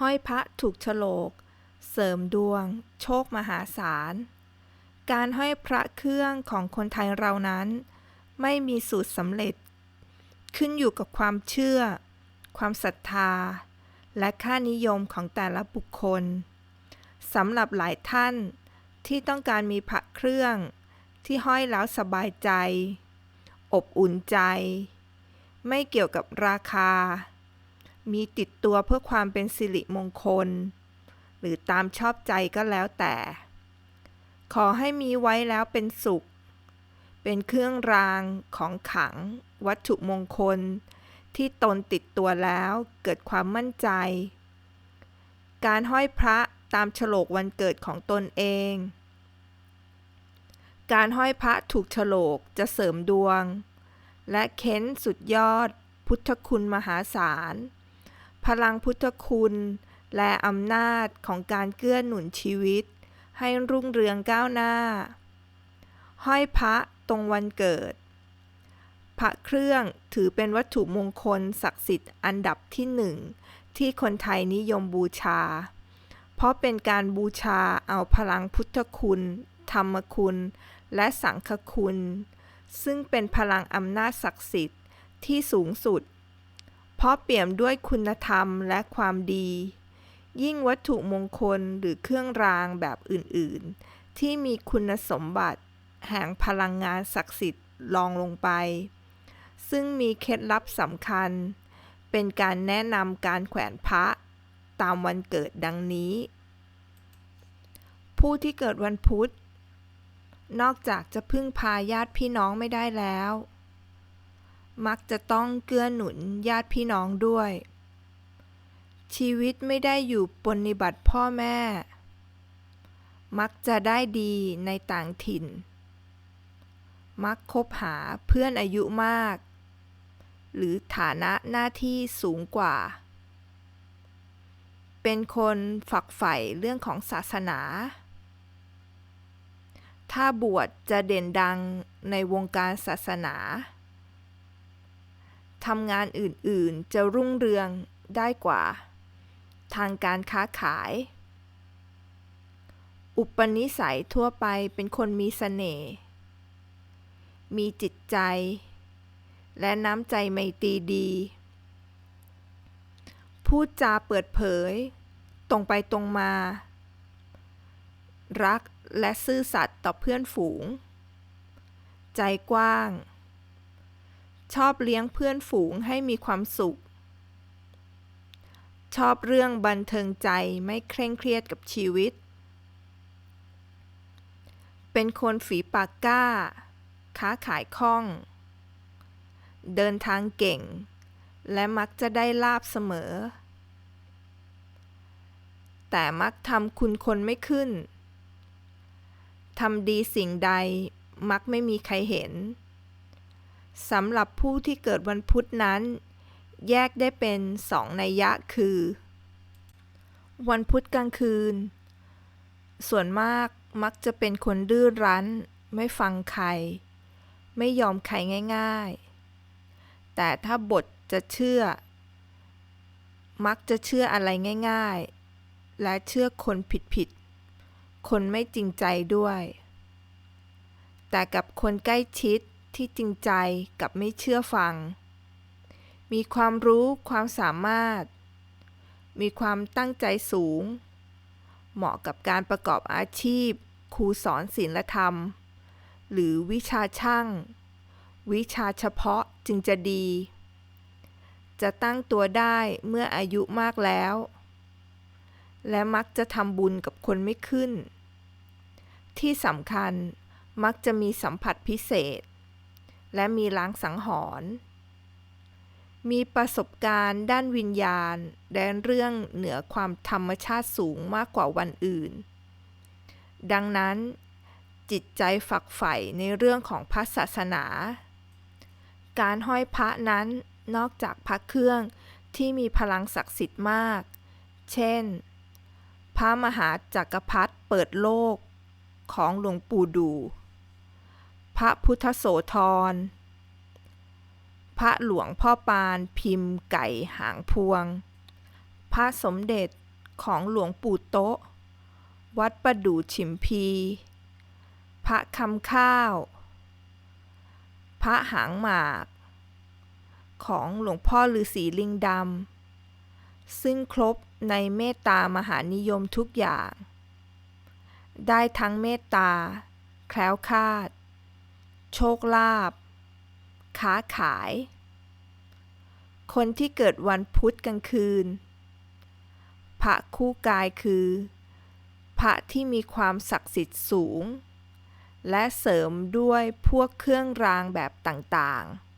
ห้อยพระถูกฉลก เสริมดวง โชคมหาศาล การห้อยพระเครื่องของคนไทยเรานั้น ไม่มีสูตรสำเร็จ ขึ้นอยู่กับความเชื่อ ความศรัทธา และค่านิยมของแต่ละบุคคลสำหรับหลายท่านที่ต้องการมีพระเครื่อง ที่ห้อยแล้วสบายใจ อบอุ่นใจ ไม่เกี่ยวกับราคา มีติดตัวเพื่อความเป็นสิริมงคล หรือตามชอบใจก็แล้วแต่ ขอให้มีไว้แล้วเป็นสุข เป็นเครื่องรางของขลัง วัตถุมงคล ที่ตนติดตัวแล้วเกิดความมั่นใจ การห้อยพระตามฉลกวันเกิดของตนเอง การห้อยพระถูกฉลกจะเสริมดวง และเค้นสุดยอดพุทธคุณมหาศาล พลังพุทธคุณ และอำนาจของการเกื้อหนุนชีวิต ให้รุ่งเรืองก้าวหน้า ห้อยพระตรงวันเกิด พระเครื่องถือเป็นวัตถุมงคลศักดิ์สิทธิ์อันดับที่หนึ่งที่คนไทยนิยมบูชา เพราะเป็นการบูชาเอาพลังพุทธคุณ ธรรมคุณ และสังฆคุณ ซึ่งเป็นพลังอำนาจศักดิ์สิทธิ์ที่สูงสุด เพราะเปี่ยมด้วยคุณธรรมและความดี ยิ่งวัตถุมงคลหรือเครื่องรางแบบอื่น ๆ ที่มีคุณสมบัติแห่งพลังงานศักดิ์สิทธิ์รองลงไป ซึ่งมีเคล็ดลับสำคัญ เป็นการแนะนำการแขวนพระตามวันเกิดดังนี้ ผู้ที่เกิดวันพุธ นอกจากจะพึ่งพาญาติพี่น้องไม่ได้แล้ว มักจะต้องเกื้อหนุนญาติพี่น้องด้วย ชีวิตไม่ได้อยู่ปฏิบัติพ่อแม่ มักจะได้ดีในต่างถิ่น มักคบหาเพื่อนอายุมาก หรือฐานะหน้าที่สูงกว่า เป็นคนฝักใฝ่เรื่องของศาสนา ถ้าบวชจะเด่นดังในวงการศาสนา ทำงานอื่นๆ จะรุ่งเรืองได้กว่า ทางการค้าขาย อุปนิสัยทั่วไปเป็นคนมีเสน่ห์ มีจิตใจ และน้ำใจไมตรีดี พูดจาเปิดเผย ตรงไปตรงมา รักและซื่อสัตย์ต่อเพื่อนฝูง ใจกว้าง ชอบเลี้ยงเพื่อนฝูงให้มีความสุข ชอบเรื่องบันเทิงใจไม่เคร่งเครียดกับชีวิต เป็นคนฝีปากกล้า ค้าขายคล่อง เดินทางเก่ง และมักจะได้ลาบเสมอ แต่มักทำคุณคนไม่ขึ้นทำดีสิ่งใดมักไม่มีใครเห็น สำหรับผู้ที่เกิดวันพุธนั้น แยกได้เป็นสองนัยยะคือ วันพุธกลางคืน ส่วนมากมักจะเป็นคนดื้อรั้น ไม่ฟังใคร ไม่ยอมใครง่าย ๆ แต่ถ้าบทจะเชื่อ มักจะเชื่ออะไรง่าย ๆ และเชื่อคนผิดๆคนไม่จริงใจด้วย แต่กับคนใกล้ชิด ที่จริงใจกับไม่เชื่อฟัง มีความรู้ความสามารถ มีความตั้งใจสูง เหมาะกับการประกอบอาชีพ ครูสอนศิลธรรม หรือวิชาช่าง วิชาเฉพาะจึงจะดี จะตั้งตัวได้เมื่ออายุมากแล้ว และมักจะทำบุญกับคนไม่ขึ้น ที่สำคัญมักจะมีสัมผัสพิเศษ และมีล้างสังหรณ์มีประสบการณ์ด้านวิญญาณแดนเรื่องเหนือความธรรมชาติสูงมากกว่าวันอื่น ดังนั้นจิตใจฝักใฝ่ในเรื่องของพระศาสนา การห้อยพระนั้นนอกจากพระเครื่องที่มีพลังศักดิ์สิทธิ์มาก เช่น พระมหาจักรพรรดิเปิดโลกของหลวงปู่ดู พระพุทธโสธร พระหลวงพ่อปานพิมพ์ไก่หางพวง พระสมเด็จของหลวงปู่โต๊ะ วัดประดู่ฉิมพี พระคำข้าว พระหางหมาก ของหลวงพ่อฤาษีลิงดำ ซึ่งครบในเมตตามหานิยมทุกอย่าง ได้ทั้งเมตตาแคล้วคลาด โชคลาภค้าขาย คนที่เกิดวันพุธกลางคืน พระคู่กายคือ พระที่มีความศักดิ์สิทธิ์สูง และเสริมด้วยพวกเครื่องรางแบบต่างๆ